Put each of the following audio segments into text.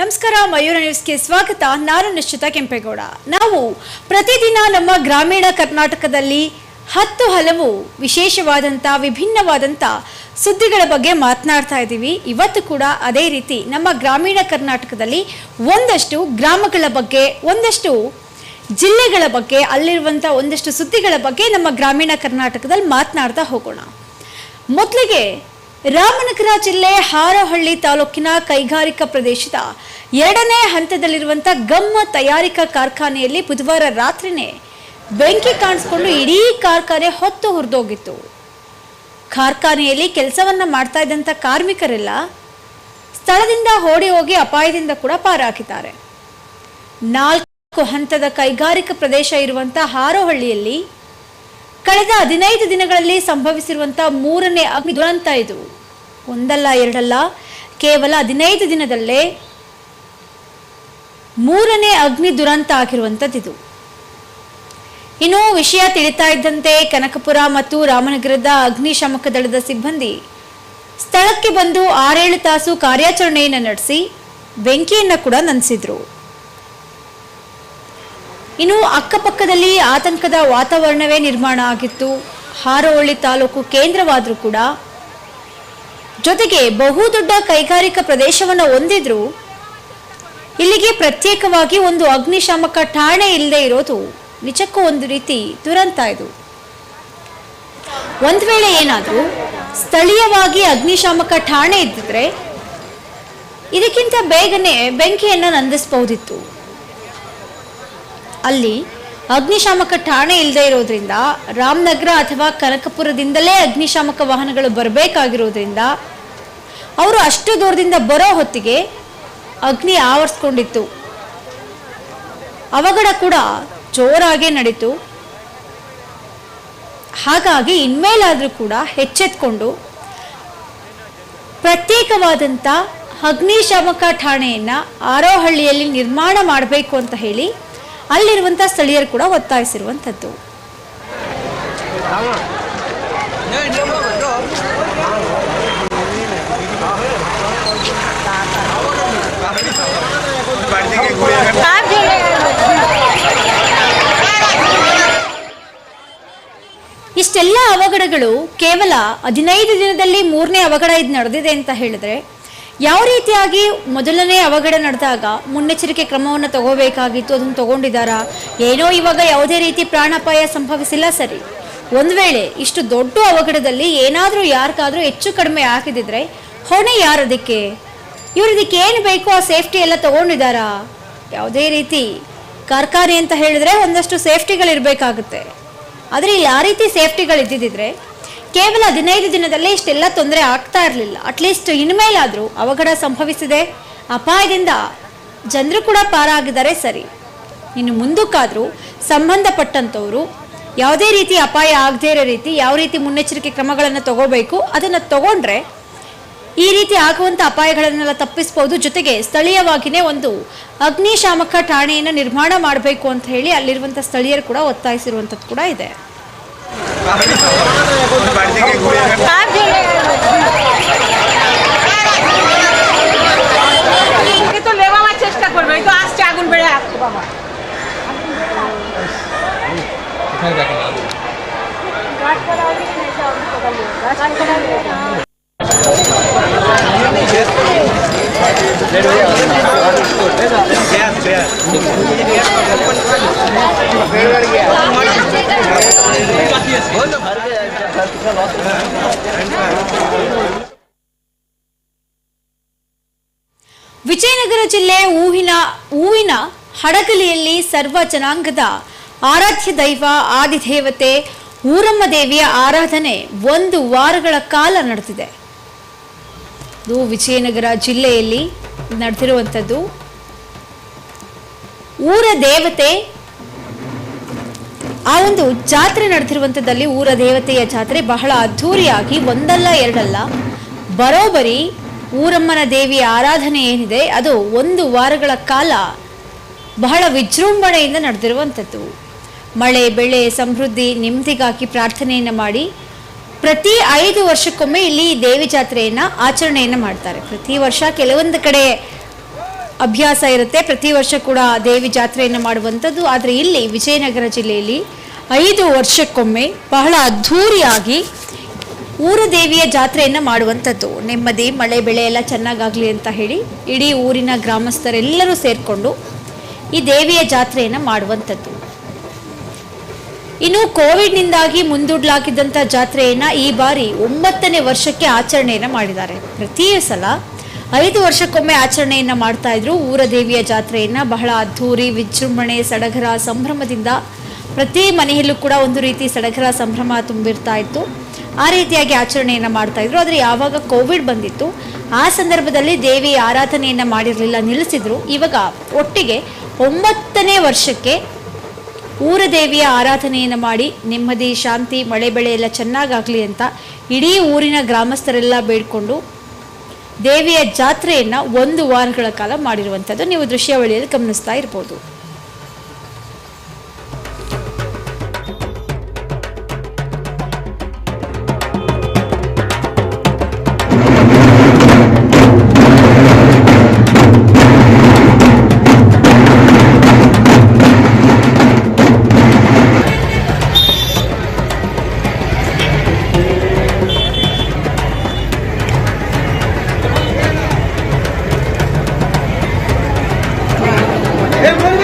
ನಮಸ್ಕಾರ, ಮಯೂರ ನ್ಯೂಸ್ಗೆ ಸ್ವಾಗತ. ನಾನು ನಿಶ್ಚಿತ ಕೆಂಪೇಗೌಡ. ನಾವು ಪ್ರತಿದಿನ ನಮ್ಮ ಗ್ರಾಮೀಣ ಕರ್ನಾಟಕದಲ್ಲಿ ಹತ್ತು ಹಲವು ವಿಶೇಷವಾದಂಥ, ವಿಭಿನ್ನವಾದಂಥ ಸುದ್ದಿಗಳ ಬಗ್ಗೆ ಮಾತನಾಡ್ತಾ ಇದ್ದೀವಿ. ಇವತ್ತು ಕೂಡ ಅದೇ ರೀತಿ ನಮ್ಮ ಗ್ರಾಮೀಣ ಕರ್ನಾಟಕದಲ್ಲಿ ಒಂದಷ್ಟು ಗ್ರಾಮಗಳ ಬಗ್ಗೆ, ಒಂದಷ್ಟು ಜಿಲ್ಲೆಗಳ ಬಗ್ಗೆ, ಅಲ್ಲಿರುವಂಥ ಒಂದಷ್ಟು ಸುದ್ದಿಗಳ ಬಗ್ಗೆ ನಮ್ಮ ಗ್ರಾಮೀಣ ಕರ್ನಾಟಕದಲ್ಲಿ ಮಾತನಾಡ್ತಾ ಹೋಗೋಣ. ಮೊದಲಿಗೆ ರಾಮನಗರ ಜಿಲ್ಲೆ ಹಾರೋಹಳ್ಳಿ ತಾಲೂಕಿನ ಕೈಗಾರಿಕಾ ಪ್ರದೇಶದ ಎರಡನೇ ಹಂತದಲ್ಲಿರುವಂಥ ಗಮ್ಮ ತಯಾರಿಕಾ ಕಾರ್ಖಾನೆಯಲ್ಲಿ ಬುಧವಾರ ರಾತ್ರಿನೇ ಬೆಂಕಿ ಕಾಣಿಸ್ಕೊಂಡು ಇಡೀ ಕಾರ್ಖಾನೆ ಹೊತ್ತು ಹುರಿದೋಗಿತ್ತು. ಕಾರ್ಖಾನೆಯಲ್ಲಿ ಕೆಲಸವನ್ನ ಮಾಡ್ತಾ ಇದ್ದಂಥ ಕಾರ್ಮಿಕರೆಲ್ಲ ಸ್ಥಳದಿಂದ ಓಡಿ ಹೋಗಿ ಅಪಾಯದಿಂದ ಕೂಡ ಪಾರಾಕಿದ್ದಾರೆ ನಾಲ್ಕು ಹಂತದ ಕೈಗಾರಿಕಾ ಪ್ರದೇಶ ಇರುವಂಥ ಹಾರೋಹಳ್ಳಿಯಲ್ಲಿ ಕಳೆದ ಹದಿನೈದು ದಿನಗಳಲ್ಲಿ ಸಂಭವಿಸಿರುವಂತಹ ಮೂರನೇ ಅಗ್ನಿ ದುರಂತ ಇದು. ಒಂದಲ್ಲ, ಎರಡಲ್ಲ, ಕೇವಲ ಹದಿನೈದು ದಿನದಲ್ಲೇ ಮೂರನೇ ಅಗ್ನಿ ದುರಂತ ಆಗಿರುವಂಥದ್ದು ಇದು. ಇನ್ನು ವಿಷಯ ತಿಳಿತಾ ಇದ್ದಂತೆ ಕನಕಪುರ ಮತ್ತು ರಾಮನಗರದ ಅಗ್ನಿಶಾಮಕ ದಳದ ಸಿಬ್ಬಂದಿ ಸ್ಥಳಕ್ಕೆ ಬಂದು ಆರೇಳು ತಾಸು ಕಾರ್ಯಾಚರಣೆಯನ್ನು ನಡೆಸಿ ಬೆಂಕಿಯನ್ನು ಕೂಡ ನಂದಿಸಿದ್ರು. ಇನ್ನು ಅಕ್ಕಪಕ್ಕದಲ್ಲಿ ಆತಂಕದ ವಾತಾವರಣವೇ ನಿರ್ಮಾಣ ಆಗಿತ್ತು. ಹಾರೋಹಳ್ಳಿ ತಾಲೂಕು ಕೇಂದ್ರವಾದರೂ ಕೂಡ ಜೊತೆಗೆ ಬಹುದೊಡ್ಡ ಕೈಗಾರಿಕಾ ಪ್ರದೇಶವನ್ನು ಹೊಂದಿದ್ರು ಇಲ್ಲಿಗೆ ಪ್ರತ್ಯೇಕವಾಗಿ ಒಂದು ಅಗ್ನಿಶಾಮಕ ಠಾಣೆ ಇಲ್ಲದೆ ಇರೋದು ನಿಜಕ್ಕೂ ಒಂದು ರೀತಿ ದುರಂತ ಇದು. ಒಂದು ವೇಳೆ ಏನಾದರೂ ಸ್ಥಳೀಯವಾಗಿ ಅಗ್ನಿಶಾಮಕ ಠಾಣೆ ಇದ್ದಿದ್ರೆ ಇದಕ್ಕಿಂತ ಬೇಗನೆ ಬೆಂಕಿಯನ್ನು ನಂದಿಸಬಹುದಿತ್ತು. ಅಲ್ಲಿ ಅಗ್ನಿಶಾಮಕ ಠಾಣೆ ಇಲ್ಲದೆ ಇರೋದ್ರಿಂದ ರಾಮನಗರ ಅಥವಾ ಕನಕಪುರದಿಂದಲೇ ಅಗ್ನಿಶಾಮಕ ವಾಹನಗಳು ಬರಬೇಕಾಗಿರೋದ್ರಿಂದ ಅವರು ಅಷ್ಟು ದೂರದಿಂದ ಬರೋ ಹೊತ್ತಿಗೆ ಅಗ್ನಿ ಆವರಿಸ್ಕೊಂಡಿತ್ತು. ಅವಘಡ ಕೂಡ ಜೋರಾಗೆ ನಡೀತು. ಹಾಗಾಗಿ ಇನ್ಮೇಲಾದರೂ ಕೂಡ ಹೆಚ್ಚೆತ್ಕೊಂಡು ಪ್ರತ್ಯೇಕವಾದಂಥ ಅಗ್ನಿಶಾಮಕ ಠಾಣೆಯನ್ನು ಆರೋಹಳ್ಳಿಯಲ್ಲಿ ನಿರ್ಮಾಣ ಮಾಡಬೇಕು ಅಂತ ಹೇಳಿ ಅಲ್ಲಿರುವಂಥ ಸ್ಥಳೀಯರು ಕೂಡ ಒತ್ತಾಯಿಸಿರುವಂಥದ್ದು. ಇಷ್ಟೆಲ್ಲ ಅವಘಡಗಳು ಕೇವಲ ಹದಿನೈದು ದಿನದಲ್ಲಿ ಮೂರನೇ ಅವಘಡ ಇದು ನಡೆದಿದೆ ಅಂತ ಹೇಳಿದ್ರೆ ಯಾವ ರೀತಿಯಾಗಿ ಮೊದಲನೇ ಅವಘಡ ನಡೆದಾಗ ಮುನ್ನೆಚ್ಚರಿಕೆ ಕ್ರಮವನ್ನು ತಗೋಬೇಕಾಗಿತ್ತು, ಅದನ್ನು ತಗೊಂಡಿದ್ದಾರಾ ಏನೋ ಇವಾಗ ಯಾವುದೇ ರೀತಿ ಪ್ರಾಣಾಪಾಯ ಸಂಭವಿಸಿಲ್ಲ ಸರಿ. ಒಂದು ವೇಳೆ ಇಷ್ಟು ದೊಡ್ಡ ಅವಘಡದಲ್ಲಿ ಏನಾದರೂ ಯಾರಿಗಾದರೂ ಹೆಚ್ಚು ಕಡಿಮೆ ಹಾಕಿದಿದ್ರೆ ಹೊಣೆ ಯಾರು ಅದಕ್ಕೆ? ಇವ್ರು ಇದಕ್ಕೆ ಏನು ಬೇಕೋ ಆ ಸೇಫ್ಟಿ ಎಲ್ಲ ತಗೊಂಡಿದ್ದಾರಾ ಯಾವುದೇ ರೀತಿ ಕಾರ್ಖಾನೆ ಅಂತ ಹೇಳಿದ್ರೆ ಒಂದಷ್ಟು ಸೇಫ್ಟಿಗಳಿರಬೇಕಾಗುತ್ತೆ. ಆದರೆ ಇಲ್ಲಿ ಆ ರೀತಿ ಸೇಫ್ಟಿಗಳು ಇದ್ದಿದ್ದರೆ ಕೇವಲ ಹದಿನೈದು ದಿನದಲ್ಲೇ ಇಷ್ಟೆಲ್ಲ ತೊಂದರೆ ಆಗ್ತಾ ಇರಲಿಲ್ಲ. ಅಟ್ಲೀಸ್ಟ್ ಇನ್ಮೇಲಾದರೂ ಅವಘಡ ಸಂಭವಿಸಿದೆ. ಅಪಾಯದಿಂದ ಜನರು ಕೂಡ ಪಾರಾಗಿದ್ದಾರೆ ಸರಿ. ಇನ್ನು ಮುಂದಕ್ಕಾದರೂ ಸಂಬಂಧಪಟ್ಟಂಥವರು ಯಾವುದೇ ರೀತಿ ಅಪಾಯ ಆಗದೇ ಇರೋ ರೀತಿ ಯಾವ ರೀತಿ ಮುನ್ನೆಚ್ಚರಿಕೆ ಕ್ರಮಗಳನ್ನು ತಗೋಬೇಕು, ಅದನ್ನು ತಗೊಂಡ್ರೆ ಈ ರೀತಿ ಆಗುವಂಥ ಅಪಾಯಗಳನ್ನೆಲ್ಲ ತಪ್ಪಿಸ್ಬೋದು. ಜೊತೆಗೆ ಸ್ಥಳೀಯವಾಗಿಯೇ ಒಂದು ಅಗ್ನಿಶಾಮಕ ಠಾಣೆಯನ್ನು ನಿರ್ಮಾಣ ಮಾಡಬೇಕು ಅಂತ ಹೇಳಿ ಅಲ್ಲಿರುವಂಥ ಸ್ಥಳೀಯರು ಕೂಡ ಒತ್ತಾಯಿಸಿರುವಂಥದ್ದು ಕೂಡ ಇದೆ. তো লেবাবার চেষ্টা করবে এই তো আসছে আগুন বেড়ে আসছে বাবা ವಿಜಯನಗರ ಜಿಲ್ಲೆ ಹೂವಿನ ಹೂವಿನ ಹಡಗಲಿಯಲ್ಲಿ ಸರ್ವ ಜನಾಂಗದ ಆರಾಧ್ಯ ದೈವ ಆದಿದೇವತೆ ಊರಮ್ಮ ದೇವಿಯ ಆರಾಧನೆ ಒಂದು ವಾರಗಳ ಕಾಲ ನಡೆದಿದೆ. ಇದು ವಿಜಯನಗರ ಜಿಲ್ಲೆಯಲ್ಲಿ ನಡೆದಿರುವಂಥದ್ದು. ಊರ ದೇವತೆ, ಆ ಒಂದು ಜಾತ್ರೆ ನಡೆದಿರುವಂಥದ್ದಲ್ಲಿ ಊರ ದೇವತೆಯ ಜಾತ್ರೆ ಬಹಳ ಅದ್ಧೂರಿಯಾಗಿ ಒಂದಲ್ಲ ಎರಡಲ್ಲ. ಬರೋಬರಿ ಊರಮ್ಮನ ದೇವಿಯ ಆರಾಧನೆ ಏನಿದೆ, ಅದು ಒಂದು ವಾರಗಳ ಕಾಲ ಬಹಳ ವಿಜೃಂಭಣೆಯಿಂದ ನಡೆದಿರುವಂಥದ್ದು. ಮಳೆ, ಬೆಳೆ, ಸಮೃದ್ಧಿ, ನೆಮ್ಮದಿಗಾಗಿ ಪ್ರಾರ್ಥನೆಯನ್ನು ಮಾಡಿ ಪ್ರತಿ ಐದು ವರ್ಷಕ್ಕೊಮ್ಮೆ ಇಲ್ಲಿ ದೇವಿ ಜಾತ್ರೆಯನ್ನು ಆಚರಣೆಯನ್ನು ಮಾಡ್ತಾರೆ. ಪ್ರತಿ ವರ್ಷ ಕೆಲವೊಂದು ಕಡೆ ಅಭ್ಯಾಸ ಇರುತ್ತೆ. ಪ್ರತಿ ವರ್ಷ ಕೂಡ ದೇವಿ ಜಾತ್ರೆಯನ್ನು ಮಾಡುವಂಥದ್ದು. ಆದರೆ ಇಲ್ಲಿ ವಿಜಯನಗರ ಜಿಲ್ಲೆಯಲ್ಲಿ ಐದು ವರ್ಷಕ್ಕೊಮ್ಮೆ ಬಹಳ ಅದ್ಧೂರಿಯಾಗಿ ಊರ ದೇವಿಯ ಜಾತ್ರೆಯನ್ನು ಮಾಡುವಂಥದ್ದು. ನೆಮ್ಮದಿ, ಮಳೆ, ಬೆಳೆ ಎಲ್ಲ ಚೆನ್ನಾಗಾಗಲಿ ಅಂತ ಹೇಳಿ ಇಡೀ ಊರಿನ ಗ್ರಾಮಸ್ಥರೆಲ್ಲರೂ ಸೇರಿಕೊಂಡು ಈ ದೇವಿಯ ಜಾತ್ರೆಯನ್ನು ಮಾಡುವಂಥದ್ದು. ಇನ್ನು ಕೋವಿಡ್ನಿಂದಾಗಿ ಮುಂದೂಡಲಾಗಿದ್ದಂಥ ಜಾತ್ರೆಯನ್ನು ಈ ಬಾರಿ ಒಂಬತ್ತನೇ ವರ್ಷಕ್ಕೆ ಆಚರಣೆಯನ್ನು ಮಾಡಿದ್ದಾರೆ. ಪ್ರತಿ ಸಲ ಐದು ವರ್ಷಕ್ಕೊಮ್ಮೆ ಆಚರಣೆಯನ್ನು ಮಾಡ್ತಾ ಇದ್ರು. ಊರ ದೇವಿಯ ಜಾತ್ರೆಯನ್ನು ಬಹಳ ಅದ್ಧೂರಿ, ವಿಜೃಂಭಣೆ, ಸಡಗರ, ಸಂಭ್ರಮದಿಂದ ಪ್ರತಿ ಮನೆಯಲ್ಲೂ ಕೂಡ ಒಂದು ರೀತಿ ಸಡಗರ, ಸಂಭ್ರಮ ತುಂಬಿರ್ತಾ ಇತ್ತು. ಆ ರೀತಿಯಾಗಿ ಆಚರಣೆಯನ್ನು ಮಾಡ್ತಾ ಇದ್ರು. ಆದರೆ ಯಾವಾಗ ಕೋವಿಡ್ ಬಂದಿತ್ತು, ಆ ಸಂದರ್ಭದಲ್ಲಿ ದೇವಿ ಆರಾಧನೆಯನ್ನು ಮಾಡಿರಲಿಲ್ಲ, ನಿಲ್ಲಿಸಿದ್ರು. ಇವಾಗ ಒಟ್ಟಿಗೆ ಒಂಬತ್ತನೇ ವರ್ಷಕ್ಕೆ ಊರ ದೇವಿಯ ಆರಾಧನೆಯನ್ನು ಮಾಡಿ ನೆಮ್ಮದಿ, ಶಾಂತಿ, ಮಳೆ ಬೆಳೆ ಎಲ್ಲ ಚೆನ್ನಾಗಾಗಲಿ ಅಂತ ಇಡೀ ಊರಿನ ಗ್ರಾಮಸ್ಥರೆಲ್ಲ ಬೇಡಿಕೊಂಡು ದೇವಿಯ ಜಾತ್ರೆಯನ್ನು ಒಂದು ವಾರಗಳ ಕಾಲ ಮಾಡಿರುವಂಥದ್ದು. ನೀವು ದೃಶ್ಯಾವಳಿಯಲ್ಲಿ ಗಮನಿಸ್ತಾ ಇರ್ಬೋದು. Hey.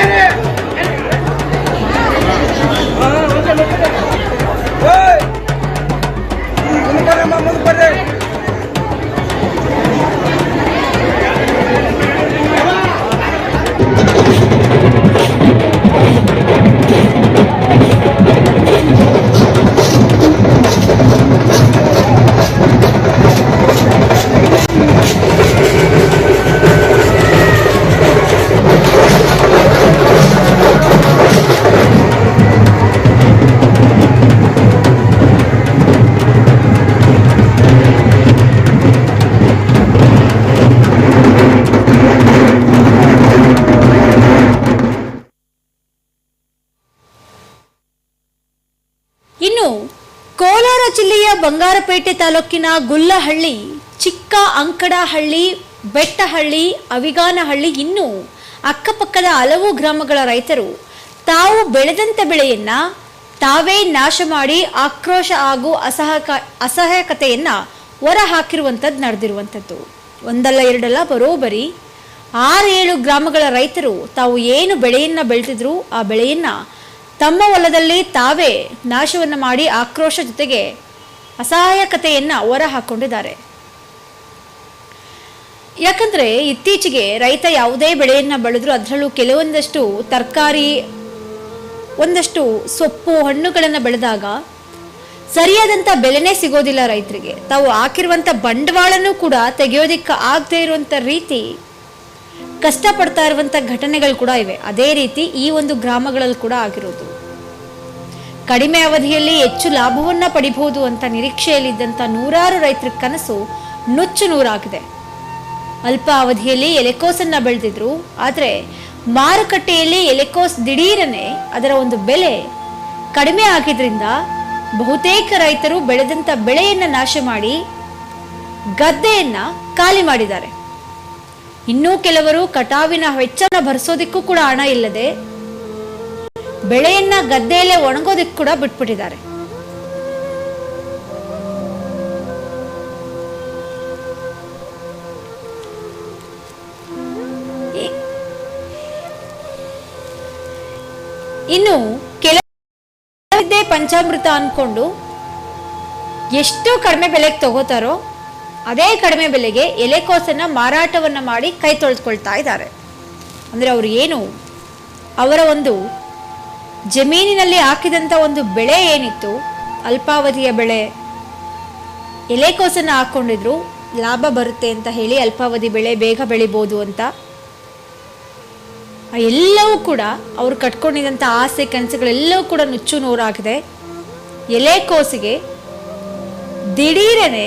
ಬಂಗಾರಪೇಟೆ ತಾಲೂಕಿನ ಗುಲ್ಲಹಳ್ಳಿ ಚಿಕ್ಕ ಅಂಕಡಹಳ್ಳಿ ಬೆಟ್ಟಹಳ್ಳಿ, ಅವಿಗಾನಹಳ್ಳಿ ಇನ್ನೂ ಅಕ್ಕಪಕ್ಕದ ಹಲವು ಗ್ರಾಮಗಳ ರೈತರು ತಾವು ಬೆಳೆದಂಥ ಬೆಳೆಯನ್ನ ತಾವೇ ನಾಶ ಮಾಡಿ ಆಕ್ರೋಶ ಹಾಗೂ ಅಸಹಕ ಅಸಹಾಯಕತೆಯನ್ನು ಹೊರ ಹಾಕಿರುವಂಥದ್ದು ನಡೆದಿರುವಂಥದ್ದು ಒಂದಲ್ಲ ಎರಡಲ್ಲ, ಬರೋಬರಿ. ಏಳು ಗ್ರಾಮಗಳ ರೈತರು ತಾವು ಏನು ಬೆಳೆಯನ್ನು ಬೆಳೆದಿದ್ರು ಆ ಬೆಳೆಯನ್ನು ತಮ್ಮ ಹೊಲದಲ್ಲಿ ತಾವೇ ನಾಶವನ್ನು ಮಾಡಿ ಆಕ್ರೋಶ ಜೊತೆಗೆ ಅಸಹಾಯಕತೆಯನ್ನ ಹೊರ ಹಾಕೊಂಡಿದ್ದಾರೆ ಯಾಕಂದ್ರೆ ಇತ್ತೀಚೆಗೆ ರೈತ ಯಾವುದೇ ಬೆಳೆಯನ್ನ ಬೆಳೆದರೂ ಅದರಲ್ಲೂ ಕೆಲವೊಂದಷ್ಟು ತರಕಾರಿ, ಒಂದಷ್ಟು ಸೊಪ್ಪು, ಹಣ್ಣುಗಳನ್ನು ಬೆಳೆದಾಗ ಸರಿಯಾದಂಥ ಬೆಲೆನೇ ಸಿಗೋದಿಲ್ಲ ರೈತರಿಗೆ. ತಾವು ಹಾಕಿರುವಂಥ ಬಂಡವಾಳನೂ ಕೂಡ ತೆಗೆಯೋದಿಕ್ಕೆ ಆಗದೇ ಇರುವಂಥ ರೀತಿ ಕಷ್ಟಪಡ್ತಾ ಇರುವಂಥ ಘಟನೆಗಳು ಕೂಡ ಇವೆ. ಅದೇ ರೀತಿ ಈ ಒಂದು ಗ್ರಾಮಗಳಲ್ಲಿ ಕೂಡ ಆಗಿರೋದು. ಕಡಿಮೆ ಅವಧಿಯಲ್ಲಿ ಹೆಚ್ಚು ಲಾಭವನ್ನ ಪಡಿಬಹುದು ಅಂತ ನಿರೀಕ್ಷೆಯಲ್ಲಿದ್ದಂಥ ನೂರಾರು ರೈತರ ಕನಸು ನುಚ್ಚು ನೂರಾಗಿದೆ. ಅಲ್ಪ ಅವಧಿಯಲ್ಲಿ ಎಲೆಕೋಸನ್ನ ಬೆಳೆದಿದ್ರು, ಆದರೆ ಮಾರುಕಟ್ಟೆಯಲ್ಲಿ ಎಲೆಕೋಸ್ ದಿಢೀರನೆ ಅದರ ಒಂದು ಬೆಲೆ ಕಡಿಮೆ ಆಗಿದ್ರಿಂದ ಬಹುತೇಕ ರೈತರು ಬೆಳೆದಂತ ಬೆಳೆಯನ್ನ ನಾಶ ಮಾಡಿ ಗದ್ದೆಯನ್ನ ಖಾಲಿ ಮಾಡಿದ್ದಾರೆ. ಇನ್ನೂ ಕೆಲವರು ಕಟಾವಿನ ವೆಚ್ಚನ ಭರಿಸೋದಿಕ್ಕೂ ಕೂಡ ಹಣ ಇಲ್ಲದೆ ಬೆಳೆಯನ್ನ ಗದ್ದೆಯಲ್ಲೇ ಒಣಗೋದಕ್ಕೆ ಕೂಡ ಬಿಟ್ಬಿಟ್ಟಿದ್ದಾರೆ. ಇನ್ನು ಕೆಲವೇ ಪಂಚಾಮೃತ ಅನ್ಕೊಂಡು ಎಷ್ಟು ಕಡಿಮೆ ಬೆಲೆಗೆ ತಗೋತಾರೋ ಅದೇ ಕಡಿಮೆ ಬೆಲೆಗೆ ಎಲೆಕೋಸನ್ನ ಮಾರಾಟವನ್ನ ಮಾಡಿ ಕೈ ತೊಳೆದುಕೊಳ್ತಾ ಇದ್ದಾರೆ. ಅಂದ್ರೆ ಅವರು ಏನು ಅವರ ಒಂದು ಜಮೀನಿನಲ್ಲಿ ಹಾಕಿದಂಥ ಒಂದು ಬೆಳೆ ಏನಿತ್ತು? ಅಲ್ಪಾವಧಿಯ ಬೆಳೆ. ಎಲೆಕೋಸನ್ನು ಹಾಕೊಂಡಿದ್ರು ಲಾಭ ಬರುತ್ತೆ ಅಂತ ಹೇಳಿ ಅಲ್ಪಾವಧಿ ಬೆಳೆ ಬೇಗ ಬೆಳಿಬೋದು ಅಂತ. ಎಲ್ಲವೂ ಕೂಡ ಅವರು ಕಟ್ಕೊಂಡಿದ್ದಂಥ ಆಸೆ, ಕನಸುಗಳೆಲ್ಲವೂ ಕೂಡ ನುಚ್ಚು ನೂರಾಗಿದೆ. ಎಲೆಕೋಸಿಗೆ ದಿಢೀರನೆ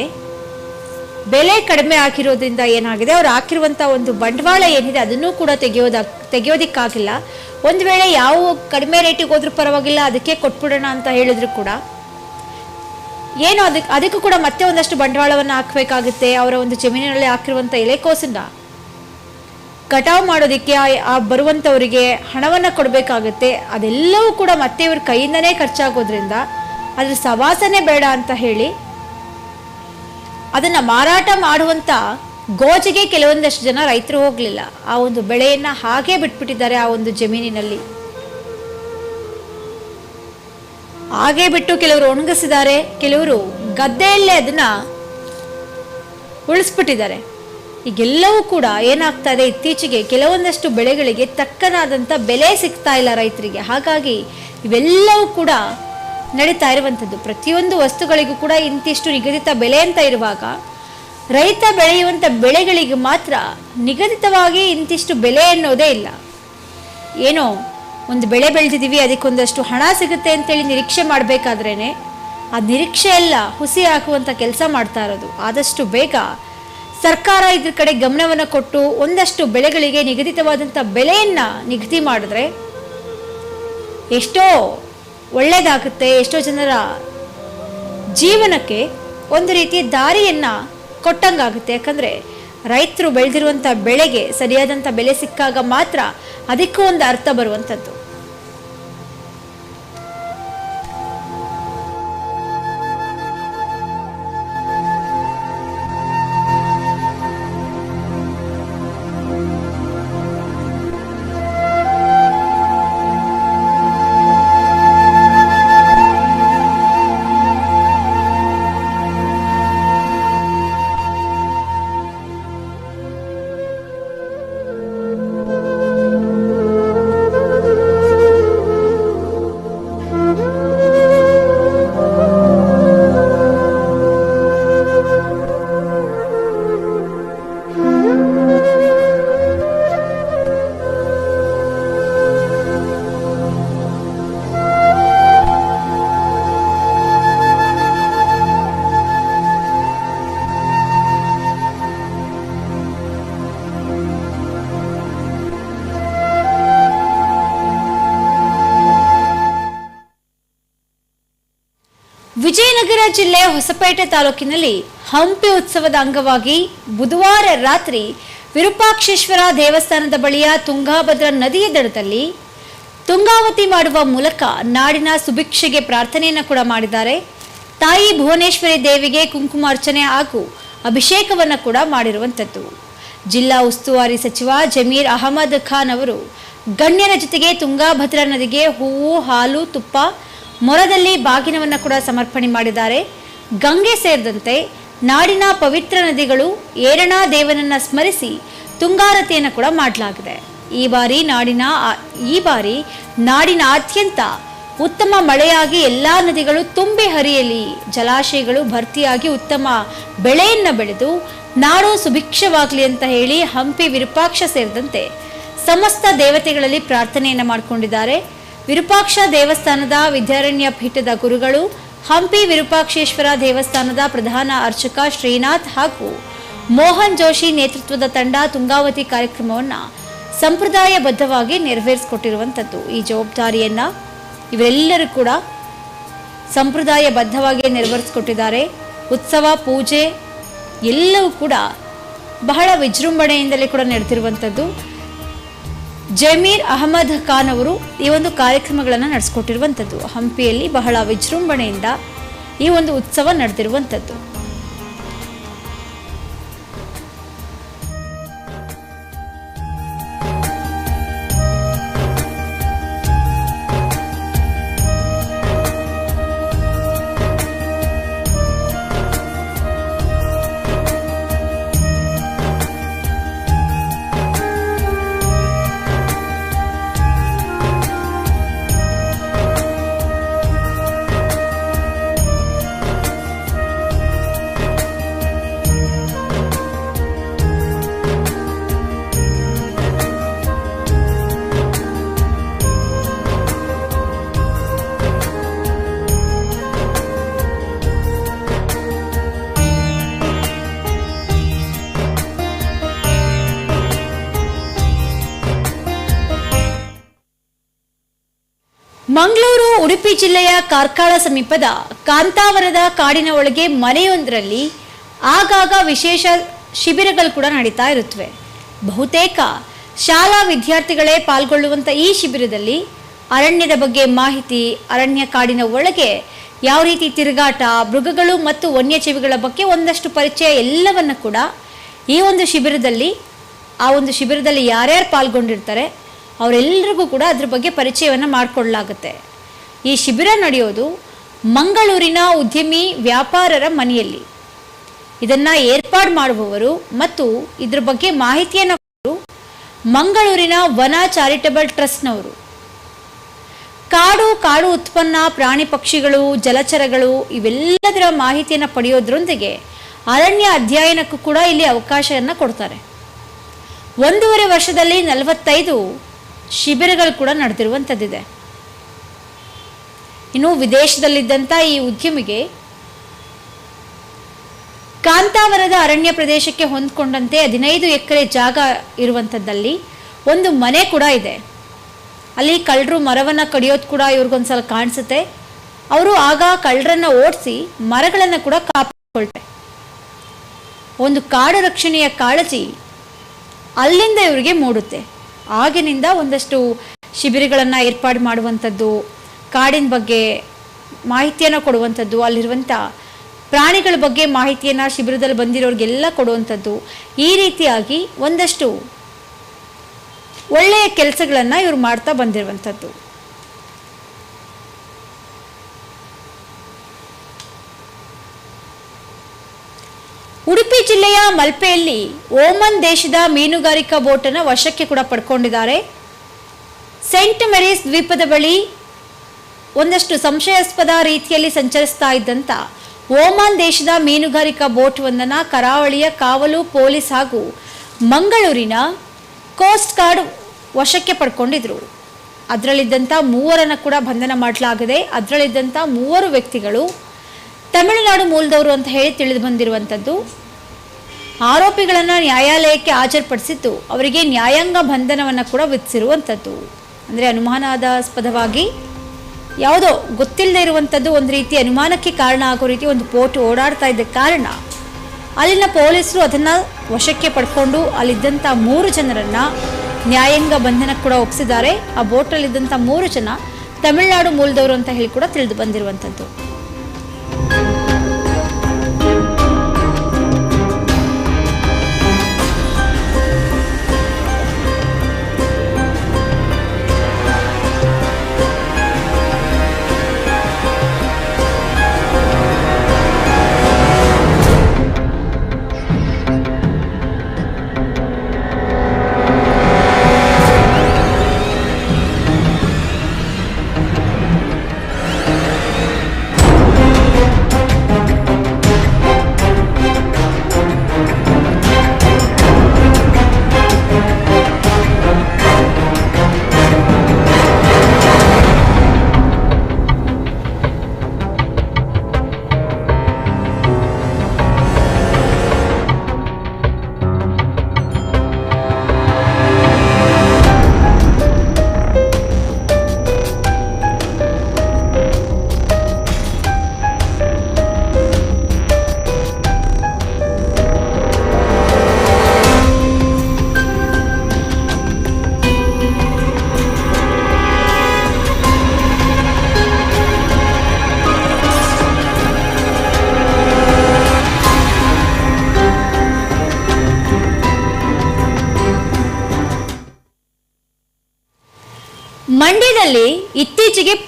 ಬೆಲೆ ಕಡಿಮೆ ಆಗಿರೋದ್ರಿಂದ ಏನಾಗಿದೆ? ಅವ್ರು ಹಾಕಿರುವಂಥ ಒಂದು ಬಂಡವಾಳ ಏನಿದೆ, ಅದನ್ನೂ ಕೂಡ ತೆಗೆಯೋದ ತೆಗೆಯೋದಿಕ್ಕಾಗಿಲ್ಲ. ಒಂದು ವೇಳೆ ಯಾವ ಕಡಿಮೆ ರೇಟಿಗೆ ಹೋದ್ರೂ ಪರವಾಗಿಲ್ಲ, ಅದಕ್ಕೆ ಕೊಟ್ಬಿಡೋಣ ಅಂತ ಹೇಳಿದ್ರು ಕೂಡ. ಏನು ಅದಕ್ಕೆ ಅದಕ್ಕೂ ಕೂಡ ಮತ್ತೆ ಒಂದಷ್ಟು ಬಂಡವಾಳವನ್ನು ಹಾಕಬೇಕಾಗುತ್ತೆ, ಅವರ ಒಂದು ಜಮೀನಿನಲ್ಲಿ ಹಾಕಿರುವಂಥ ಎಲೆಕೋಸನ್ನ ಕಟಾವು ಮಾಡೋದಕ್ಕೆ ಆ- ಬರುವಂಥವರಿಗೆ ಹಣವನ್ನು ಕೊಡಬೇಕಾಗುತ್ತೆ, ಅದೆಲ್ಲವೂ ಕೂಡ ಮತ್ತೆ ಇವ್ರ ಕೈಯಿಂದನೇ ಖರ್ಚಾಗೋದ್ರಿಂದ ಅದ್ರ ಸವಾಸನೆ ಬೇಡ ಅಂತ ಹೇಳಿ, ಅದನ್ನು ಮಾರಾಟ ಮಾಡುವಂತ ಗೋಜಿಗೆ ಕೆಲವೊಂದಷ್ಟು ಜನ ರೈತರು ಹೋಗಲಿಲ್ಲ. ಆ ಒಂದು ಬೆಳೆಯನ್ನು ಹಾಗೆ ಬಿಟ್ಬಿಟ್ಟಿದ್ದಾರೆ ಆ ಒಂದು ಜಮೀನಿನಲ್ಲಿ. ಹಾಗೆ ಬಿಟ್ಟು ಕೆಲವರು ಒಣಗಿಸಿದ್ದಾರೆ, ಕೆಲವರು ಗದ್ದೆಯಲ್ಲೇ ಅದನ್ನ ಉಳಿಸ್ಬಿಟ್ಟಿದ್ದಾರೆ. ಈಗೆಲ್ಲವೂ ಕೂಡ ಏನಾಗ್ತಾ ಇದೆ, ಇತ್ತೀಚೆಗೆ ಕೆಲವೊಂದಷ್ಟು ಬೆಳೆಗಳಿಗೆ ತಕ್ಕನಾದಂಥ ಬೆಲೆ ಸಿಗ್ತಾ ಇಲ್ಲ ರೈತರಿಗೆ. ಹಾಗಾಗಿ ಇವೆಲ್ಲವೂ ಕೂಡ ನಡೀತಾ ಇರುವಂಥದ್ದು. ಪ್ರತಿಯೊಂದು ವಸ್ತುಗಳಿಗೂ ಕೂಡ ಇಂತಿಷ್ಟು ನಿಗದಿತ ಬೆಲೆ ಅಂತ ಇರುವಾಗ ರೈತ ಬೆಳೆಯುವಂಥ ಬೆಳೆಗಳಿಗೆ ಮಾತ್ರ ನಿಗದಿತವಾಗಿ ಇಂತಿಷ್ಟು ಬೆಲೆ ಅನ್ನೋದೇ ಇಲ್ಲ. ಏನೋ ಒಂದು ಬೆಳೆ ಬೆಳೆದಿದ್ದೀವಿ, ಅದಕ್ಕೊಂದಷ್ಟು ಹಣ ಸಿಗುತ್ತೆ ಅಂತೇಳಿ ನಿರೀಕ್ಷೆ ಮಾಡಬೇಕಾದ್ರೇ ಆ ನಿರೀಕ್ಷೆ ಎಲ್ಲ ಹುಸಿ ಹಾಕುವಂಥ ಕೆಲಸ ಮಾಡ್ತಾ ಇರೋದು. ಆದಷ್ಟು ಬೇಗ ಸರ್ಕಾರ ಇದ್ರ ಕಡೆ ಗಮನವನ್ನು ಕೊಟ್ಟು ಒಂದಷ್ಟು ಬೆಳೆಗಳಿಗೆ ನಿಗದಿತವಾದಂಥ ಬೆಲೆಯನ್ನು ನಿಗದಿ ಮಾಡಿದ್ರೆ ಎಷ್ಟೋ ಒಳ್ಳೆಯದಾಗುತ್ತೆ ಎಷ್ಟೋ ಜನರ ಜೀವನಕ್ಕೆ ಒಂದು ರೀತಿಯ ದಾರಿಯನ್ನು ಕೊಟ್ಟಂಗಾಗುತ್ತೆ. ಯಾಕಂದರೆ ರೈತರು ಬೆಳೆದಿರುವಂಥ ಬೆಳೆಗೆ ಸರಿಯಾದಂಥ ಬೆಲೆ ಸಿಕ್ಕಾಗ ಮಾತ್ರ ಅದಕ್ಕೂ ಒಂದು ಅರ್ಥ ಬರುವಂಥದ್ದು ಹೊಸಪೇಟೆ ತಾಲೂಕಿನಲ್ಲಿ ಹಂಪಿ ಉತ್ಸವದ ಅಂಗವಾಗಿ ಬುಧವಾರ ರಾತ್ರಿ ವಿರೂಪಾಕ್ಷೇಶ್ವರ ದೇವಸ್ಥಾನದ ಬಳಿಯ ತುಂಗಾಭದ್ರಾ ನದಿಯ ದಡದಲ್ಲಿ ತುಂಗಾವತಿ ಮಾಡುವ ಮೂಲಕ ನಾಡಿನ ಸುಭಿಕ್ಷೆಗೆ ಪ್ರಾರ್ಥನೆಯನ್ನು ಕೂಡ ಮಾಡಿದ್ದಾರೆ. ತಾಯಿ ಭುವನೇಶ್ವರಿ ದೇವಿಗೆ ಕುಂಕುಮಾರ್ಚನೆ ಹಾಗೂ ಅಭಿಷೇಕವನ್ನು ಕೂಡ ಮಾಡಿರುವಂಥದ್ದು. ಜಿಲ್ಲಾ ಉಸ್ತುವಾರಿ ಸಚಿವ ಜಮೀರ್ ಅಹಮದ್ ಖಾನ್ ಅವರು ಗಣ್ಯರ ಜೊತೆಗೆ ತುಂಗಾಭದ್ರಾ ನದಿಗೆ ಹೂವು, ಹಾಲು, ತುಪ್ಪ, ಮೊರದಲ್ಲಿ ಬಾಗಿನವನ್ನು ಕೂಡ ಸಮರ್ಪಣೆ ಮಾಡಿದ್ದಾರೆ. ಗಂಗೆ ಸೇರಿದಂತೆ ನಾಡಿನ ಪವಿತ್ರ ನದಿಗಳು ಏರಣ ದೇವನನ್ನ ಸ್ಮರಿಸಿ ತುಂಗಾರತಿಯನ್ನು ಕೂಡ ಮಾಡಲಾಗಿದೆ. ಈ ಬಾರಿ ನಾಡಿನ ಈ ಬಾರಿ ನಾಡಿನಾದ್ಯಂತ ಉತ್ತಮ ಮಳೆಯಾಗಿ ಎಲ್ಲಾ ನದಿಗಳು ತುಂಬಿ ಹರಿಯಲಿ, ಜಲಾಶಯಗಳು ಭರ್ತಿಯಾಗಿ ಉತ್ತಮ ಬೆಳೆಯನ್ನು ಬೆಳೆದು ನಾಡು ಸುಭಿಕ್ಷವಾಗಲಿ ಅಂತ ಹೇಳಿ ಹಂಪಿ ವಿರೂಪಾಕ್ಷ ಸೇರಿದಂತೆ ಸಮಸ್ತ ದೇವತೆಗಳಲ್ಲಿ ಪ್ರಾರ್ಥನೆಯನ್ನು ಮಾಡಿಕೊಂಡಿದ್ದಾರೆ. ವಿರೂಪಾಕ್ಷ ದೇವಸ್ಥಾನದ ವಿದ್ಯಾರಣ್ಯ ಪೀಠದ ಗುರುಗಳು ಹಂಪಿ ವಿರೂಪಾಕ್ಷೇಶ್ವರ ದೇವಸ್ಥಾನದ ಪ್ರಧಾನ ಅರ್ಚಕ ಶ್ರೀನಾಥ್ ಹಾಗೂ ಮೋಹನ್ ಜೋಶಿ ನೇತೃತ್ವದ ತಂಡ ತುಂಗಾವತಿ ಕಾರ್ಯಕ್ರಮವನ್ನು ಸಂಪ್ರದಾಯಬದ್ಧವಾಗಿ ನೆರವೇರಿಸಿಕೊಟ್ಟಿರುವಂಥದ್ದು. ಈ ಜವಾಬ್ದಾರಿಯನ್ನು ಇವರೆಲ್ಲರೂ ಕೂಡ ಸಂಪ್ರದಾಯಬದ್ಧವಾಗಿ ನೆರವೇರಿಸಿಕೊಟ್ಟಿದ್ದಾರೆ. ಉತ್ಸವ, ಪೂಜೆ ಎಲ್ಲವೂ ಕೂಡ ಬಹಳ ವಿಜೃಂಭಣೆಯಿಂದಲೇ ಕೂಡ ನಡೆದಿರುವಂಥದ್ದು. ಜಮೀರ್ ಅಹಮದ್ ಖಾನ್ ಅವರು ಈ ಒಂದು ಕಾರ್ಯಕ್ರಮಗಳನ್ನು ನಡೆಸ್ಕೊಟ್ಟಿರುವಂಥದ್ದು. ಹಂಪಿಯಲ್ಲಿ ಬಹಳ ವಿಜೃಂಭಣೆಯಿಂದ ಈ ಒಂದು ಉತ್ಸವ ನಡೆದಿರುವಂಥದ್ದು. ಮಂಗಳೂರು, ಉಡುಪಿ ಜಿಲ್ಲೆಯ ಕಾರ್ಕಳ ಸಮೀಪದ ಕಾಂತಾವರದ ಕಾಡಿನ ಒಳಗೆ ಮನೆಯೊಂದರಲ್ಲಿ ಆಗಾಗ ವಿಶೇಷ ಶಿಬಿರಗಳು ಕೂಡ ನಡೀತಾ ಇರುತ್ತವೆ. ಬಹುತೇಕ ಶಾಲಾ ವಿದ್ಯಾರ್ಥಿಗಳೇ ಪಾಲ್ಗೊಳ್ಳುವಂಥ ಈ ಶಿಬಿರದಲ್ಲಿ ಅರಣ್ಯದ ಬಗ್ಗೆ ಮಾಹಿತಿ, ಅರಣ್ಯ ಕಾಡಿನ ಒಳಗೆ ಯಾವ ರೀತಿ ತಿರುಗಾಟ, ಮೃಗಗಳು ಮತ್ತು ವನ್ಯಜೀವಿಗಳ ಬಗ್ಗೆ ಒಂದಷ್ಟು ಪರಿಚಯ ಎಲ್ಲವನ್ನು ಕೂಡ ಈ ಒಂದು ಶಿಬಿರದಲ್ಲಿ, ಆ ಒಂದು ಶಿಬಿರದಲ್ಲಿ ಯಾರ್ಯಾರು ಪಾಲ್ಗೊಂಡಿರ್ತಾರೆ ಅವರೆಲ್ಲರಿಗೂ ಕೂಡ ಅದ್ರ ಬಗ್ಗೆ ಪರಿಚಯವನ್ನು ಮಾಡಿಕೊಳ್ಳಲಾಗುತ್ತೆ. ಈ ಶಿಬಿರ ನಡೆಯೋದು ಮಂಗಳೂರಿನ ಉದ್ಯಮಿ ವ್ಯಾಪಾರರ ಮನೆಯಲ್ಲಿ. ಇದನ್ನ ಏರ್ಪಾಡು ಮಾಡುವವರು ಮತ್ತು ಇದ್ರ ಬಗ್ಗೆ ಮಾಹಿತಿಯನ್ನು ಮಂಗಳೂರಿನ ವನ ಚಾರಿಟಬಲ್ ಟ್ರಸ್ಟ್ನವರು. ಕಾಡು ಕಾಡು ಉತ್ಪನ್ನ, ಪ್ರಾಣಿ ಪಕ್ಷಿಗಳು, ಜಲಚರಗಳು ಇವೆಲ್ಲದರ ಮಾಹಿತಿಯನ್ನು ಪಡೆಯೋದ್ರೊಂದಿಗೆ ಅರಣ್ಯ ಅಧ್ಯಯನಕ್ಕೂ ಕೂಡ ಇಲ್ಲಿ ಅವಕಾಶವನ್ನು ಕೊಡ್ತಾರೆ. ಒಂದೂವರೆ ವರ್ಷದಲ್ಲಿ ನಲವತ್ತೈದು ಶಿಬಿರಗಳು ಕೂಡ ನಡೆದಿರುವಂಥದ್ದಿದೆ. ಇನ್ನು ವಿದೇಶದಲ್ಲಿದ್ದಂಥ ಈ ಉದ್ಯಮಿಗೆ ಕಾಂತಾವರದ ಅರಣ್ಯ ಪ್ರದೇಶಕ್ಕೆ ಹೊಂದ್ಕೊಂಡಂತೆ ಹದಿನೈದು ಎಕರೆ ಜಾಗ ಇರುವಂಥದ್ದಲ್ಲಿ ಒಂದು ಮನೆ ಕೂಡ ಇದೆ. ಅಲ್ಲಿ ಕಳ್ಳರು ಮರವನ್ನು ಕಡಿಯೋದು ಕೂಡ ಇವ್ರಿಗೊಂದ್ಸಲ ಕಾಣಿಸುತ್ತೆ. ಅವರು ಆಗ ಕಳ್ಳರನ್ನು ಓಡಿಸಿ ಮರಗಳನ್ನು ಕೂಡ ಕಾಪಾಡಿಕೊಳ್ತಾರೆ. ಒಂದು ಕಾಡು ರಕ್ಷಣೆಯ ಕಾಳಜಿ ಅಲ್ಲಿಂದ ಇವರಿಗೆ ಮೂಡುತ್ತೆ. ಆಗಿನಿಂದ ಒಂದಷ್ಟು ಶಿಬಿರಗಳನ್ನು ಏರ್ಪಾಡು ಮಾಡುವಂಥದ್ದು, ಕಾಡಿನ ಬಗ್ಗೆ ಮಾಹಿತಿಯನ್ನು ಕೊಡುವಂಥದ್ದು, ಅಲ್ಲಿರುವಂಥ ಪ್ರಾಣಿಗಳ ಬಗ್ಗೆ ಮಾಹಿತಿಯನ್ನು ಶಿಬಿರದಲ್ಲಿ ಬಂದಿರೋರಿಗೆಲ್ಲ ಕೊಡುವಂಥದ್ದು, ಈ ರೀತಿಯಾಗಿ ಒಂದಷ್ಟು ಒಳ್ಳೆಯ ಕೆಲಸಗಳನ್ನು ಇವರು ಮಾಡ್ತಾ ಬಂದಿರುವಂಥದ್ದು. ಉಡುಪಿ ಜಿಲ್ಲೆಯ ಮಲ್ಪೆಯಲ್ಲಿ ಓಮನ್ ದೇಶದ ಮೀನುಗಾರಿಕಾ ಬೋಟನ್ನು ವಶಕ್ಕೆ ಕೂಡ ಪಡ್ಕೊಂಡಿದ್ದಾರೆ. ಸೆಂಟ್ ಮೆರೀಸ್ ದ್ವೀಪದ ಬಳಿ ಒಂದಷ್ಟು ಸಂಶಯಾಸ್ಪದ ರೀತಿಯಲ್ಲಿ ಸಂಚರಿಸ್ತಾ ಇದ್ದಂತ ಓಮನ್ ದೇಶದ ಮೀನುಗಾರಿಕಾ ಬೋಟ್ ಒಂದನ್ನು ಕರಾವಳಿಯ ಕಾವಲು, ಪೊಲೀಸ್ ಹಾಗೂ ಮಂಗಳೂರಿನ ಕೋಸ್ಟ್ ಗಾರ್ಡ್ ವಶಕ್ಕೆ ಪಡ್ಕೊಂಡಿದ್ರು. ಅದರಲ್ಲಿದ್ದಂಥ ಮೂವರನ್ನು ಕೂಡ ಬಂಧನ ಮಾಡಲಾಗಿದೆ. ಅದರಲ್ಲಿದ್ದಂಥ ಮೂವರು ವ್ಯಕ್ತಿಗಳು ತಮಿಳುನಾಡು ಮೂಲದವರು ಅಂತ ಹೇಳಿ ತಿಳಿದು ಬಂದಿರುವಂಥದ್ದು. ಆರೋಪಿಗಳನ್ನು ನ್ಯಾಯಾಲಯಕ್ಕೆ ಹಾಜರುಪಡಿಸಿದ್ದು, ಅವರಿಗೆ ನ್ಯಾಯಾಂಗ ಬಂಧನವನ್ನು ಕೂಡ ವಿಧಿಸಿರುವಂಥದ್ದು. ಅಂದರೆ ಅನುಮಾನಾಸ್ಪದವಾಗಿ ಯಾವುದೋ ಗೊತ್ತಿಲ್ಲದೆ ಇರುವಂಥದ್ದು ಒಂದು ರೀತಿ ಅನುಮಾನಕ್ಕೆ ಕಾರಣ ಆಗೋ ರೀತಿ ಒಂದು ಬೋಟ್ ಓಡಾಡ್ತಾ ಇದ್ದ ಕಾರಣ ಅಲ್ಲಿನ ಪೊಲೀಸರು ಅದನ್ನು ವಶಕ್ಕೆ ಪಡ್ಕೊಂಡು ಅಲ್ಲಿದ್ದಂಥ ಮೂರು ಜನರನ್ನು ನ್ಯಾಯಾಂಗ ಬಂಧನ ಕೂಡ ಒಪ್ಪಿಸಿದ್ದಾರೆ. ಆ ಬೋಟಲ್ಲಿದ್ದಂಥ ಮೂರು ಜನ ತಮಿಳುನಾಡು ಮೂಲದವರು ಅಂತ ಹೇಳಿ ಕೂಡ ತಿಳಿದು ಬಂದಿರುವಂಥದ್ದು.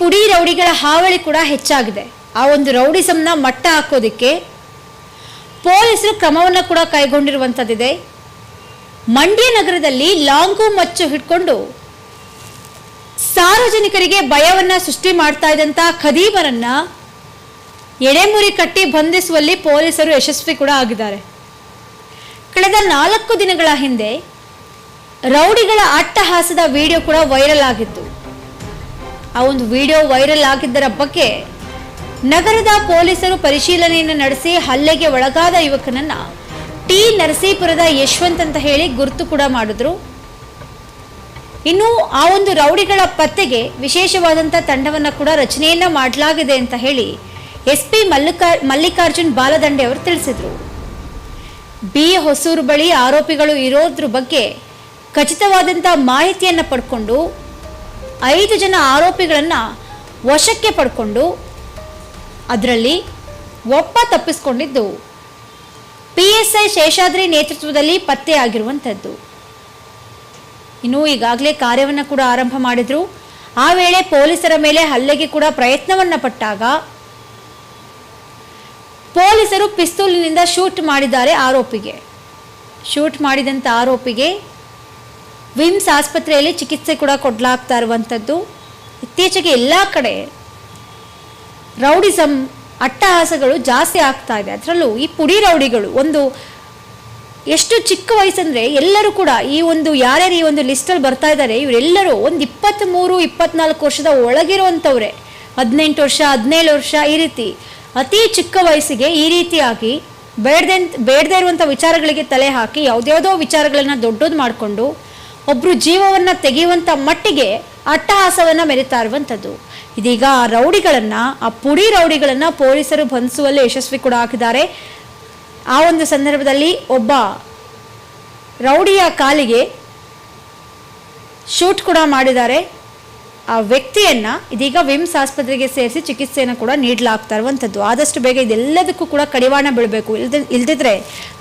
ಪುಡಿ ರೌಡಿಗಳ ಹಾವಳಿ ಕೂಡ ಹೆಚ್ಚಾಗಿದೆ. ಆ ಒಂದು ರೌಡಿಸಂನ ಮಟ್ಟ ಹಾಕೋದಿಕ್ಕೆ ಪೊಲೀಸರು ಕ್ರಮವನ್ನು ಕೂಡ ಕೈಗೊಂಡಿರುವಂಥದ್ದಿದೆ. ಮಂಡ್ಯ ನಗರದಲ್ಲಿ ಲಾಂಗು ಮಚ್ಚು ಹಿಡ್ಕೊಂಡು ಸಾರ್ವಜನಿಕರಿಗೆ ಭಯವನ್ನ ಸೃಷ್ಟಿ ಮಾಡ್ತಾ ಇದ್ದಂಥ ಖದೀಮರನ್ನ ಎಡೆಮುರಿ ಕಟ್ಟಿ ಬಂಧಿಸುವಲ್ಲಿ ಪೊಲೀಸರು ಯಶಸ್ವಿ ಕೂಡ ಆಗಿದ್ದಾರೆ. ಕಳೆದ ನಾಲ್ಕು ದಿನಗಳ ಹಿಂದೆ ರೌಡಿಗಳ ಅಟ್ಟಹಾಸದ ವಿಡಿಯೋ ಕೂಡ ವೈರಲ್ ಆಗಿತ್ತು. ಆ ಒಂದು ವಿಡಿಯೋ ವೈರಲ್ ಆಗಿದ್ದರ ಬಗ್ಗೆ ನಗರದ ಪೊಲೀಸರು ಪರಿಶೀಲನೆಯನ್ನು ನಡೆಸಿ ಹಲ್ಲೆಗೆ ಒಳಗಾದ ಯುವಕನನ್ನ ಟಿ ನರಸೀಪುರದ ಯಶವಂತ್ ಅಂತ ಹೇಳಿ ಗುರುತು ಕೂಡ ಮಾಡಿದ್ರು. ಇನ್ನು ಆ ಒಂದು ರೌಡಿಗಳ ಪತ್ತೆಗೆ ವಿಶೇಷವಾದಂಥ ತಂಡವನ್ನ ಕೂಡ ರಚನೆಯನ್ನ ಮಾಡಲಾಗಿದೆ ಅಂತ ಹೇಳಿ ಎಸ್ ಪಿ ಮಲ್ಲಿಕಾ ಮಲ್ಲಿಕಾರ್ಜುನ್ ಬಾಲದಂಡೆ ಅವರು ತಿಳಿಸಿದ್ರು. ಬಿ ಹೊಸೂರು ಬಳಿ ಆರೋಪಿಗಳು ಇರೋದ್ರ ಬಗ್ಗೆ ಖಚಿತವಾದಂಥ ಮಾಹಿತಿಯನ್ನು ಪಡ್ಕೊಂಡು ಐದು ಜನ ಆರೋಪಿಗಳನ್ನು ವಶಕ್ಕೆ ಪಡ್ಕೊಂಡು ಅದರಲ್ಲಿ ಒಪ್ಪ ತಪ್ಪಿಸ್ಕೊಂಡಿದ್ದು. ಪಿ ಎಸ್ ಐ ಶೇಷಾದ್ರಿ ನೇತೃತ್ವದಲ್ಲಿ ಪತ್ತೆಯಾಗಿರುವಂಥದ್ದು. ಇನ್ನು ಈಗಾಗಲೇ ಕಾರ್ಯವನ್ನು ಕೂಡ ಆರಂಭ ಮಾಡಿದ್ರು. ಆ ವೇಳೆ ಪೊಲೀಸರ ಮೇಲೆ ಹಲ್ಲೆಗೆ ಕೂಡ ಪ್ರಯತ್ನವನ್ನ ಪಟ್ಟಾಗ ಪೊಲೀಸರು ಪಿಸ್ತೂಲಿನಿಂದ ಶೂಟ್ ಮಾಡಿದ್ದಾರೆ ಆರೋಪಿಗೆ. ಶೂಟ್ ಮಾಡಿದಂಥ ಆರೋಪಿಗೆ ವಿಮ್ಸ್ ಆಸ್ಪತ್ರೆಯಲ್ಲಿ ಚಿಕಿತ್ಸೆ ಕೂಡ ಕೊಡಲಾಗ್ತಾ ಇರುವಂಥದ್ದು. ಇತ್ತೀಚೆಗೆ ಎಲ್ಲ ಕಡೆ ರೌಡಿಸಮ್ ಅಟ್ಟಹಾಸಗಳು ಜಾಸ್ತಿ ಆಗ್ತಾ ಇದೆ. ಅದರಲ್ಲೂ ಈ ಪುಡಿ ರೌಡಿಗಳು ಒಂದು ಎಷ್ಟು ಚಿಕ್ಕ ವಯಸ್ಸಂದರೆ ಎಲ್ಲರೂ ಕೂಡ ಈ ಒಂದು ಯಾರ್ಯಾರು ಈ ಒಂದು ಲಿಸ್ಟಲ್ಲಿ ಬರ್ತಾ ಇದ್ದಾರೆ, ಇವರೆಲ್ಲರೂ ಒಂದು ಇಪ್ಪತ್ತ್ಮೂರು ಇಪ್ಪತ್ನಾಲ್ಕು ವರ್ಷದ ಒಳಗಿರುವಂಥವ್ರೆ. ಹದಿನೆಂಟು ವರ್ಷ, ಹದಿನೇಳು ವರ್ಷ ಈ ರೀತಿ. ಅತಿ ಚಿಕ್ಕ ವಯಸ್ಸಿಗೆ ಈ ರೀತಿಯಾಗಿ ಬೇಡದೆ ಬೇಡದೇ ಇರುವಂಥ ವಿಚಾರಗಳಿಗೆ ತಲೆ ಹಾಕಿ, ಯಾವುದ್ಯಾವುದೋ ವಿಚಾರಗಳನ್ನು ದೊಡ್ಡದು ಮಾಡಿಕೊಂಡು ಒಬ್ಬರು ಜೀವವನ್ನು ತೆಗೆಯುವಂಥ ಮಟ್ಟಿಗೆ ಅಟ್ಟಹಾಸವನ್ನು ಮೆರಿತಾ ಇರುವಂಥದ್ದು. ಇದೀಗ ಆ ರೌಡಿಗಳನ್ನು, ಆ ಪುಡಿ ರೌಡಿಗಳನ್ನು ಪೊಲೀಸರು ಬಂಧಿಸುವಲ್ಲಿ ಯಶಸ್ವಿ ಕೂಡ ಹಾಕಿದ್ದಾರೆ. ಆ ಒಂದು ಸಂದರ್ಭದಲ್ಲಿ ಒಬ್ಬ ರೌಡಿಯ ಕಾಲಿಗೆ ಶೂಟ್ ಕೂಡ ಮಾಡಿದ್ದಾರೆ. ಆ ವ್ಯಕ್ತಿಯನ್ನ ಇದೀಗ ವಿಮ್ಸ್ ಆಸ್ಪತ್ರೆಗೆ ಸೇರಿಸಿ ಚಿಕಿತ್ಸೆಯನ್ನು ಕೂಡ ನೀಡಲಾಗ್ತಾ ಇರುವಂಥದ್ದು. ಆದಷ್ಟು ಬೇಗ ಇದೆಲ್ಲದಕ್ಕೂ ಕೂಡ ಕಡಿವಾಣ ಬೀಳಬೇಕು. ಇಲ್ದ, ಇಲ್ದಿದ್ರೆ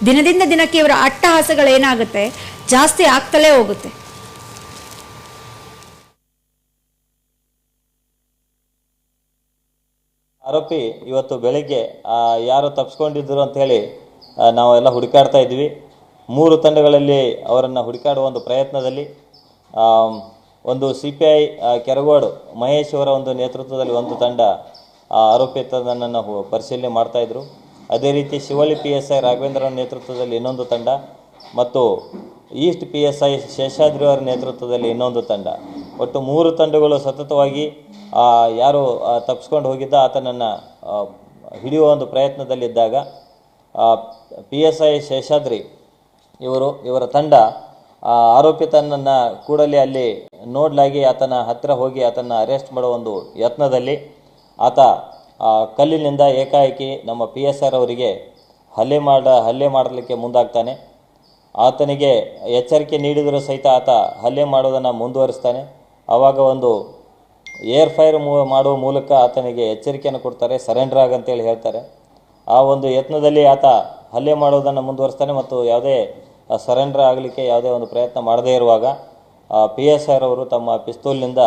ದಿನದಿಂದ ದಿನಕ್ಕೆ ಇವರ ಅಟ್ಟಹಾಸಗಳೇನಾಗುತ್ತೆ? ಜಾಸ್ತಿ ಆಗ್ತಲೇ ಹೋಗುತ್ತೆ. ಆರೋಪಿ ಇವತ್ತು ಬೆಳಿಗ್ಗೆ ಯಾರು ತಪ್ಪಿಸ್ಕೊಂಡಿದ್ರು ಅಂತೇಳಿ ಹೇಳಿ ನಾವೆಲ್ಲ ಹುಡುಕಾಡ್ತಾ ಇದ್ವಿ. ಮೂರು ತಂಡಗಳಲ್ಲಿ ಅವರನ್ನು ಹುಡುಕಾಡುವ ಒಂದು ಪ್ರಯತ್ನದಲ್ಲಿ ಒಂದು C P I Keragodu Mahesh ಅವರ ಒಂದು ನೇತೃತ್ವದಲ್ಲಿ ಒಂದು ತಂಡ ಆರೋಪಿ ತನ್ನನ್ನು ಪರಿಶೀಲನೆ ಮಾಡ್ತಾಯಿದ್ರು ಅದೇ ರೀತಿ ಶಿವಳ್ಳಿ ಪಿ ಎಸ್ ಐ ರಾಘವೇಂದ್ರನ ನೇತೃತ್ವದಲ್ಲಿ ಇನ್ನೊಂದು ತಂಡ, ಮತ್ತು east P S I Sheshadri ಅವರ ನೇತೃತ್ವದಲ್ಲಿ ಇನ್ನೊಂದು ತಂಡ. ಒಟ್ಟು ಮೂರು ತಂಡಗಳು ಸತತವಾಗಿ ಯಾರು ತಪ್ಪಿಸ್ಕೊಂಡು ಹೋಗಿದ್ದ ಆತನನ್ನು ಹಿಡಿಯುವ ಒಂದು ಪ್ರಯತ್ನದಲ್ಲಿದ್ದಾಗ ಪಿ ಎಸ್ ಐ ಶೇಷಾದ್ರಿ ಇವರು, ಇವರ ತಂಡ ಆರೋಪಿತನನ್ನು ಕೂಡಲೇ ಅಲ್ಲಿ ನೋಡ್ಲಾಗಿ ಆತನ ಹತ್ತಿರ ಹೋಗಿ ಆತನ ಅರೆಸ್ಟ್ ಮಾಡೋ ಒಂದು ಯತ್ನದಲ್ಲಿ ಆತ ಕಲ್ಲಿನಿಂದ ಏಕಾಏಕಿ ನಮ್ಮ ಪಿ ಎಸ್ ಆರ್ ಅವರಿಗೆ ಹಲ್ಲೆ ಮಾಡ, ಹಲ್ಲೆ ಮಾಡಲಿಕ್ಕೆ ಮುಂದಾಗ್ತಾನೆ. ಆತನಿಗೆ ಎಚ್ಚರಿಕೆ ನೀಡಿದರೂ ಸಹಿತ ಆತ ಹಲ್ಲೆ ಮಾಡೋದನ್ನು ಮುಂದುವರಿಸ್ತಾನೆ. ಆವಾಗ ಒಂದು ಏರ್ ಫೈರ್ ಮೂ, ಮಾಡುವ ಮೂಲಕ ಆತನಿಗೆ ಎಚ್ಚರಿಕೆಯನ್ನು ಕೊಡ್ತಾರೆ, ಸರೆಂಡರ್ ಆಗಂತೇಳಿ ಹೇಳ್ತಾರೆ. ಆ ಒಂದು ಯತ್ನದಲ್ಲಿ ಆತ ಹಲ್ಲೆ ಮಾಡೋದನ್ನು ಮುಂದುವರಿಸ್ತಾನೆ ಮತ್ತು ಯಾವುದೇ ಸರೆಂಡರ್ ಆಗಲಿಕ್ಕೆ ಯಾವುದೇ ಒಂದು ಪ್ರಯತ್ನ ಮಾಡದೇ ಇರುವಾಗ ಪಿ ಎಸ್ ಆರ್ ಅವರು ತಮ್ಮ ಪಿಸ್ತೂಲ್ನಿಂದ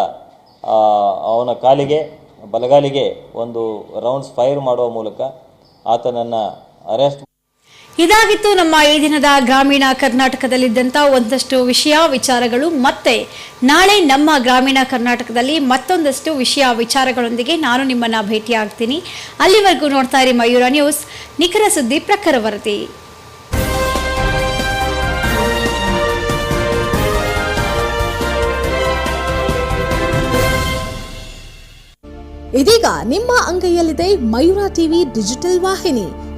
ಅವನ ಕಾಲಿಗೆ, ಬಲಗಾಲಿಗೆ ಒಂದು ರೌಂಡ್ಸ್ ಫೈರ್ ಮಾಡುವ ಮೂಲಕ ಆತನನ್ನು ಅರೆಸ್ಟ್ ಇದಾಗಿತ್ತು ನಮ್ಮ ಈ ದಿನದ ಗ್ರಾಮೀಣ ಕರ್ನಾಟಕದಲ್ಲಿದ್ದಂಥ ಒಂದಷ್ಟು ವಿಷಯ, ವಿಚಾರಗಳು. ಮತ್ತೆ ನಾಳೆ ನಮ್ಮ ಗ್ರಾಮೀಣ ಕರ್ನಾಟಕದಲ್ಲಿ ಮತ್ತೊಂದಷ್ಟು ವಿಷಯ, ವಿಚಾರಗಳೊಂದಿಗೆ ನಾನು ನಿಮ್ಮನ್ನು ಭೇಟಿಯಾಗ್ತೀನಿ. ಅಲ್ಲಿವರೆಗೂ ನೋಡ್ತಾ ಇರಿ ಮಯೂರ ನ್ಯೂಸ್. ನಿಖರ ಸುದ್ದಿ ಪ್ರಖರ ವರದಿ ಇದೀಗ ನಿಮ್ಮ ಅಂಗೈಯಲ್ಲಿದೆ ಮಯೂರ ಟಿವಿ ಡಿಜಿಟಲ್ ವಾಹಿನಿ.